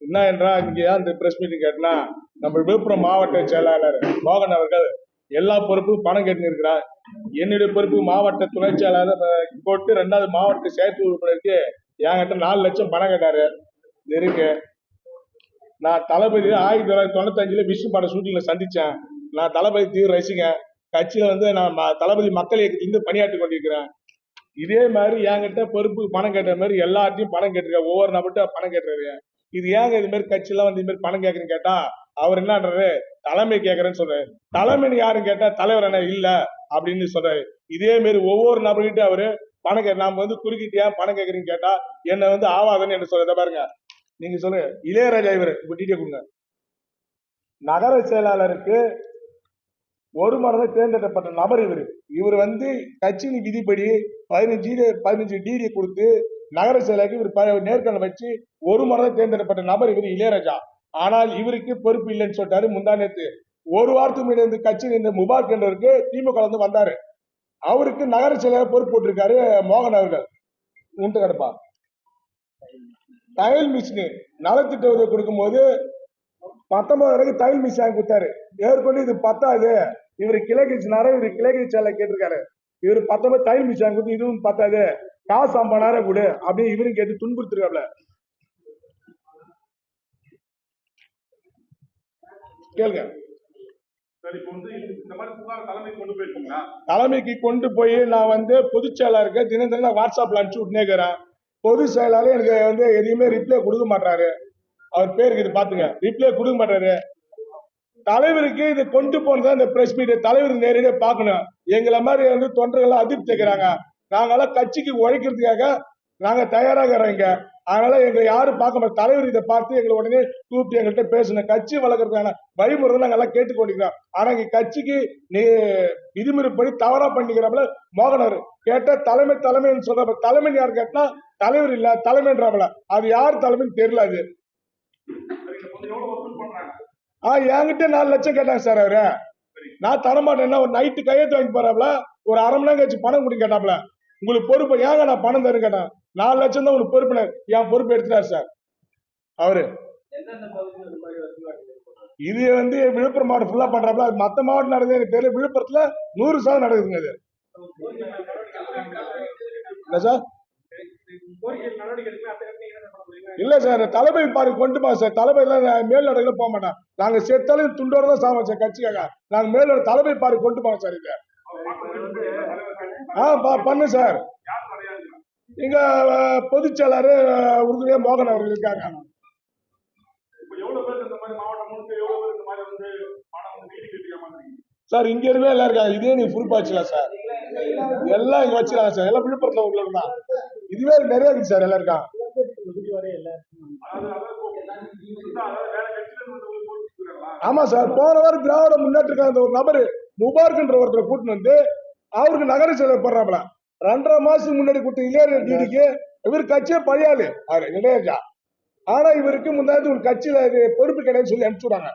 என்ன என்றால் இங்கே அந்த பிரஸ் மீட்டிங் கேட்டனா நம்ம விழுப்புரம் மாவட்ட செயலாளர் மோகன் அவர்கள் எல்லா பொறுப்பும் பணம் கேட்டுருக்கிறார். என்னுடைய பொறுப்பு மாவட்ட துணை செயலாளர் போட்டு ரெண்டாவது மாவட்ட செயற்கை உறுப்பினருக்கு என்கிட்ட நாலு லட்சம் பணம் கேட்டாரு. இருக்கு. நான் தளபதி ஆயிரத்தி தொள்ளாயிரத்தி தொண்ணூத்தஞ்சுல விஷ்ணு பட ஷூட்டிங்ல சந்திச்சேன். நான் தளபதி தீவிர ரசிக்கேன் கட்சியில வந்து நான் ம- தளபதி மக்கள் இயக்கத்திலிருந்து பணியாற்றி கொண்டிருக்கிறேன். இதே மாதிரி என்கிட்ட பொறுப்பு பணம் கேட்ட மாதிரி எல்லாத்தையும் பணம் கேட்டிருக்கேன். ஒவ்வொரு நபர்கிட்ட பணம் கேட்டுறாரு இது ஏங்க இது மாதிரி கட்சியெல்லாம் வந்து இது மாதிரி பணம் கேட்கறேன்னு கேட்டா அவர் என்னன்றாரு? தலைமை கேட்கறேன்னு சொல்றாரு. தலைமைன்னு யாரும் கேட்டா தலைவர் என்ன இல்ல அப்படின்னு சொல்றாரு. இதே மாதிரி ஒவ்வொரு நபர்கிட்ட அவரு பணம் கே நாம வந்து குறுக்கிட்டு ஏன் பணம் கேட்கறீங்கன்னு கேட்டா என்ன வந்து ஆவாதுன்னு என்ன சொல்றத பாருங்க. நீங்க சொல்லுங்க. இளையராஜா இவர் டீட்டே கொடுங்க. நகர செயலாளருக்கு ஒரு மனதை தேர்ந்தெடுக்கப்பட்ட நபர் இவர். இவர் வந்து கட்சியின் விதிப்படி பதினஞ்சு பதினஞ்சு டிடி கொடுத்து நகர செயலாளருக்கு இவர் ப- நேர்காணல் வச்சு ஒரு முறை தேர்ந்தெடுக்கப்பட்ட நபர் இவர் இளையராஜா. ஆனால் இவருக்கு பொறுப்பு இல்லைன்னு சொல்லிட்டாரு முந்தா நேத்து. ஒரு வாரத்துக்கு முன்னாடி இந்த கட்சியில் இந்த முபார்க் என்றவருக்கு திமுக வந்து வந்தாரு. அவருக்கு நகர செயலாளர் பொறுப்பு போட்டிருக்காரு மோகன் அவர்கள். உண்டு கிடப்பா. தையல் மிஷின் நலத்திட்ட உதவி கொடுக்கும்போது பத்தொன்பது வரைக்கும் தையல் மிஷின் வாங்கி கொடுத்தாரு. ஏற்கனவே இது பத்தாது. இவர் கிளைக்கட்சினார இவர் கிளைக்கட்சி சேலை கேட்டிருக்காரு. இவர் பத்தொன்பது தையல் மிஷின் வாங்கி கொடுத்து இதுவும் பத்தாது. காசு ஐம்பதாயிரம் கொடு அப்படின்னு இவரும் கேட்டு துன்புறுத்திருக்காப்ல. கேளுங்க. தலைமைக்கு கொண்டு போய் நான் வந்து பொதுச் செயலாளருக்கு தினம் தினம் நான் வாட்ஸ்அப்ல அனுப்பிச்சு விட்டுனேக்கிறேன் பொதுச் செயலாளர் எனக்கு வந்து எதையுமே ரிப்ளை கொடுக்க மாட்டாரு அவர் பேருக்கு இது பாத்துங்க. ரிப்ளை கொடுக்க மாட்டாரு தலைவருக்கு இது கொண்டு போனதான் இந்த பிரஸ் மீட் தலைவர் நேரடியா பார்க்கணும். எங்களை மாதிரி வந்து தொண்டர்கள் அதிர்ப்தி கேட்கிறாங்க. நாங்கெல்லாம் கட்சிக்கு உழைக்கிறதுக்காக நாங்க தயாராக இறங்க அதனால எங்களை யாரும் பார்க்க மாட்டோம் தலைவர் இதை பார்த்து எங்களை உடனே கூப்பிட்டு எங்கள்கிட்ட பேசணும் கட்சி வளர்க்கறதுக்கான வழிமுறை நாங்கள் எல்லாம் கேட்டுக்கொண்டிருக்கிறோம் ஆனா இங்க கட்சிக்கு நீ விதிமுறைப்படி தவறா பண்ணிக்கிறாப்புல மோகனர். கேட்டா தலைமை தலைமைன்னு சொல்றப்ப தலைமை யார் கேட்டா தலைவர் இல்ல தலைமைன்றாப்புல. அது யார் தலைமைன்னு தெரியல அது. ஆஹ் என்கிட்ட நாலு லட்சம் கேட்டாங்க சார் அவரு. நான் தரமாட்டேன்னா ஒரு நைட்டு கையெழுத்து வாங்கி போறாப்ல ஒரு அரை மணி நேரம் கழிச்சு பணம் கொடுக்க கேட்டாப்ல உங்களுக்கு பொறுப்பு ஏங்க நான் பணம் தரேன் கேட்டேன் நாலு லட்சம் தான் உங்களுக்கு பொறுப்பு என் பொறுப்பு எடுத்துட்டாரு சார். அவரு. இது வந்து விழுப்புரம் மாவட்டம் ஃபுல்லா பண்றாப்ல அது மத்த மாவட்டம் நடக்குது. எனக்கு தெரியல. விழுப்புரத்துல நூறு சதவீதம் நடக்குதுங்க அது என்ன சார்? இல்ல சார் தளபதி பாரு கொண்டு போ சார். தளபதி எல்லாம் மேல் நடக்கல போக மாட்டேன். நாங்க செத்தாலும் துண்டோட தான் சாவோம் சார் கட்சிக்காக. நாங்க மேல் தளபதி பாரு கொண்டு போவோம் சார் இதை. ஆ பண்ணு சார். அஹ், பொதுச் செயலாளர் உறுதுணையா மோகன் அவர்கள் இருக்காங்க. சார் இங்க இருக்கவே எல்லாம் இருக்காங்க. இதே நீ ப்ரூஃப் வச்சுக்கலாம் சார். எல்லாம் இங்க வச்சுக்கலாம் சார். எல்லாம் விழுப்புரத்துல உள்ள தான். இதுவே நிறைய இருக்கு சார் எல்லாம் இருக்காங்க இருந்து ஆமா சார். போன வாரம் திராவிட முன்னேற்ற ஒரு நபர் முபார்க்ன்ற ஒருத்தரை கூட்டிட்டு வந்து அவருக்கு நகர செயலர் ரெண்டரை மாசத்துக்கு முன்னாடி கூட்ட இளையராஜா டிடிக்கு இவர் கட்சியே பழையாளு. அவரு இளையராஜா ஆனா இவருக்கு முன்னாடி ஒரு கட்சியில பொறுப்பு கிடையாதுன்னு சொல்லி அனுப்பிச்சுடுறாங்க